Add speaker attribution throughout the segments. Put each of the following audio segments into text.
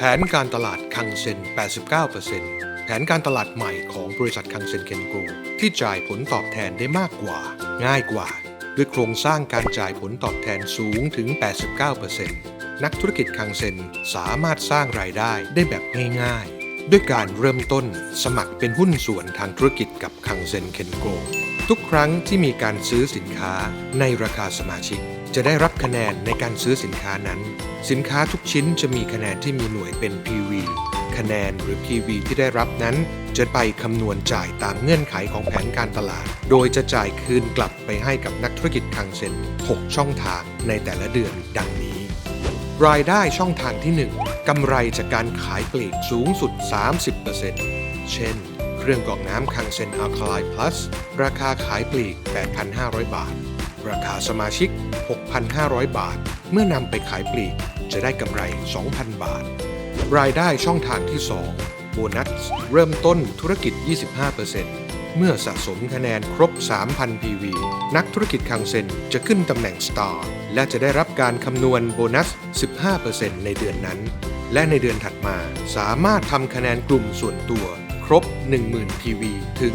Speaker 1: แผนการตลาดคังเซ็น 89%แผนการตลาดใหม่ของบริษัทคังเซ็นเคนโกที่จ่ายผลตอบแทนได้มากกว่า ง่ายกว่า ด้วยโครงสร้างการจ่ายผลตอบแทนสูงถึง 89%นักธุรกิจคังเซ็นสามารถสร้างรายได้ได้แบบง่ายๆ ด้วยการเริ่มต้นสมัครเป็นหุ้นส่วนทางธุรกิจกับคังเซ็นเคนโกทุกครั้งที่มีการซื้อสินค้าในราคาสมาชิก จะได้รับคะแนนในการซื้อสินค้านั้น สินค้าทุกชิ้นจะมีคะแนนที่มีหน่วยเป็น PV คะแนนหรือ PV ที่ได้รับนั้น จะไปคำนวณจ่ายตามเงื่อนไขของแผนการตลาด โดยจะจ่ายคืนกลับไปให้กับนักธุรกิจคังเซ็น 6 ช่องทางในแต่ละเดือนดังนี้ รายได้ช่องทางที่ 1กำไรจากการขายปลีกสูงสุด 30%เช่น เครื่องกรองน้ำคังเซนอัลคาไลพลัสราคาขายปลีก 8,500 บาท ราคาสมาชิก 6,500 บาท เมื่อนำไปขายปลีกจะได้กำไร 2,000 บาท รายได้ช่องทางที่ 2 โบนัสเริ่มต้นธุรกิจ 25%เมื่อสะสมคะแนนครบ 3,000 PV นักธุรกิจคังเซนจะขึ้นตำแหน่ง Star และจะได้รับการคำนวณโบนัส 15%ในเดือนนั้น และในเดือนถัดมาสามารถทำคะแนนกลุ่มส่วนตัวครบ 10,000 PV ถึง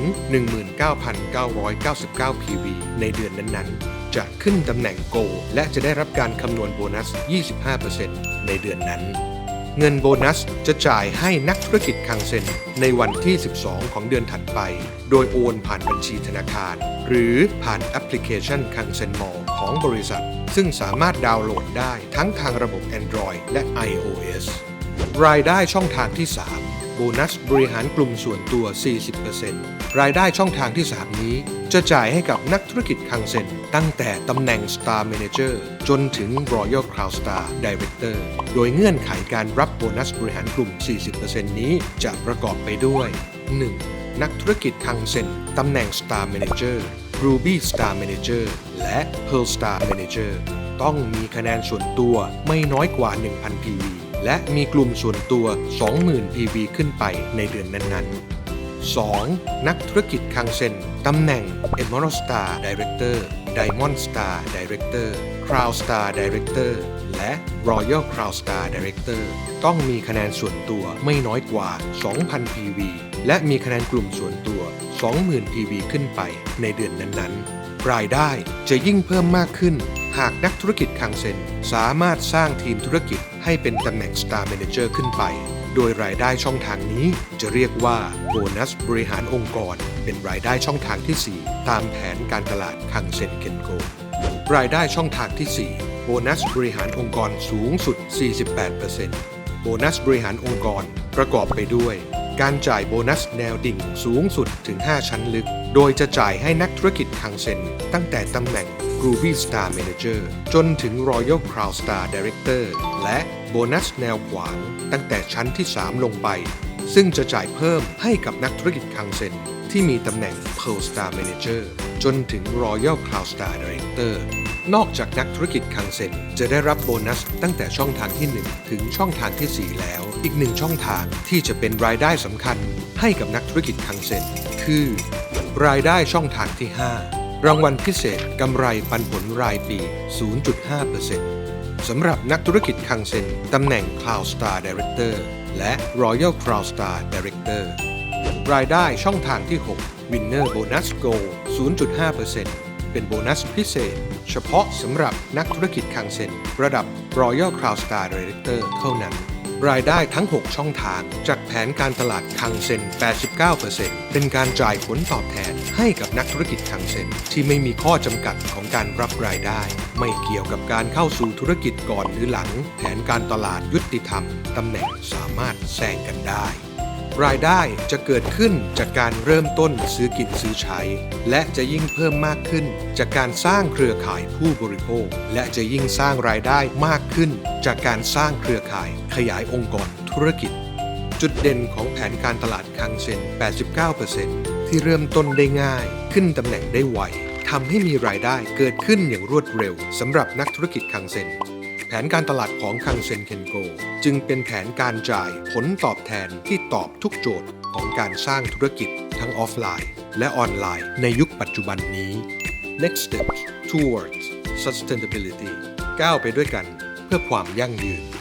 Speaker 1: 19,999 PV ในเดือนนั้นๆ จะขึ้นตำแหน่งโก และจะได้รับการคำนวณโบนัส 25%ในเดือนนั้น เงินโบนัสจะจ่ายให้นักธุรกิจคังเซ็น ในวันที่ 12 ของเดือนถัดไป โดยโอนผ่านบัญชีธนาคาร หรือผ่านแอปพลิเคชันคังเซ็นมอลของบริษัท ซึ่งสามารถดาวน์โหลดได้ทั้งทางระบบ Android และ iOS รายได้ช่องทางที่ 3 โบนัสบริหารกลุ่มส่วนตัว 40%รายได้ช่องทางที่ 3 นี้ จะจ่ายให้กับนักธุรกิจคังเซ็น ตั้งแต่ตำแหน่ง Star Manager จนถึง Royal Crown Star Director โดยเงื่อนไขการรับโบนัสบริหารกลุ่ม 40%นี้จะประกอบไปด้วย 1. นักธุรกิจคังเซ็น ตำแหน่ง Star Manager Ruby Star Manager และ Pearl Star Manager ต้องมีคะแนนส่วนตัวไม่น้อยกว่า 1,000 PV และมีกลุ่มส่วนตัว 20,000 PV ขึ้นไปในเดือนนั้นๆ 2. นักธุรกิจคังเซ็นตำแหน่ง Emerald Star Director Diamond Star Director Crown Star Director และ Royal Crown Star Director ต้องมีคะแนนส่วนตัวไม่น้อยกว่า 2,000 PV และมีคะแนนกลุ่มส่วนตัว 20,000 PV ขึ้นไปในเดือนนั้นๆ รายได้จะยิ่งเพิ่มมากขึ้น หากนักธุรกิจคังเซ็นสามารถสร้างทีมธุรกิจให้เป็นตำแหน่ง Star Manager ขึ้นไป โดยรายได้ช่องทางนี้จะเรียกว่าโบนัสบริหารองค์กร เป็นรายได้ช่องทางที่ 4 ตามแผนการตลาดคังเซ็นเคนโกรายได้ช่องทางที่ 4 โบนัสบริหารองค์กรสูงสุด 48%โบนัสบริหารองค์กรประกอบไปด้วยการจ่ายโบนัสแนวดิ่งสูงสุดถึง 5 ชั้นลึก โดยจะจ่ายให้นักธุรกิจคังเซ็นตั้งแต่ตำแหน่ง Groovy Star Manager จนถึง Royal Crown Star Director และโบนัสแนวขวางตั้งแต่ชั้นที่ 3 ลงไป ซึ่งจะจ่ายเพิ่มให้กับนักธุรกิจคังเซ็นที่มีตำแหน่ง Pearl Star Manager จนถึง Royal Crown Star Director นอกจากนักธุรกิจคังเซ็นจะได้รับโบนัสตั้งแต่ช่องทางที่ 1 ถึงช่องทางที่ 4 แล้ว อีกหนึ่งช่องทางที่จะเป็นรายได้สำคัญให้กับนักธุรกิจคังเซ็นคือ รายได้ช่องทางที่ 5 รางวัลพิเศษกำไรปันผลรายปี 0.5%สำหรับนักธุรกิจคังเซ็นตำแหน่ง Cloud Star Director และ Royal Crown Star Director รายได้ช่องทางที่ 6 Winner Bonus Go 0.5%เป็นโบนัสพิเศษ เฉพาะสำหรับนักธุรกิจคังเซ็นระดับ Royal Crown Star Director เท่านั้น รายได้ทั้ง 6 ช่องทาง จากแผนการตลาดคังเซ็น 89%เป็นการจ่ายผลตอบแทนให้กับนักธุรกิจคังเซ็นที่ไม่มีข้อจำกัดของการรับรายได้ ไม่เกี่ยวกับการเข้าสู่ธุรกิจก่อนหรือหลัง แผนการตลาดยุติธรรมตำแหน่งสามารถแซงกันได้ รายได้จะเกิดขึ้นจากการเริ่มต้นซื้อกินซื้อใช้ และจะยิ่งเพิ่มมากขึ้น จากการสร้างเครือข่ายผู้บริโภค และจะยิ่งสร้างรายได้มากขึ้น จากการสร้างเครือข่ายขยายองค์กรธุรกิจ จุดเด่นของแผนการตลาดคังเซ็น 89%ที่เริ่มต้นได้ง่าย ขึ้นตำแหน่งได้ไวทำให้มีรายได้เกิดขึ้นอย่างรวดเร็วสำหรับนักธุรกิจคังเซ็น ผนการตลาดของคังเซ็นเคนโก จึงเป็นแผนการจ่ายผลตอบแทนที่ตอบทุกโจทย์ของการสร้างธุรกิจทั้งออฟไลน์ และออนไลน์ในยุคปัจจุบันนี้ Next steps towards sustainability ก้าวไปด้วยกันเพื่อความยั่งยืน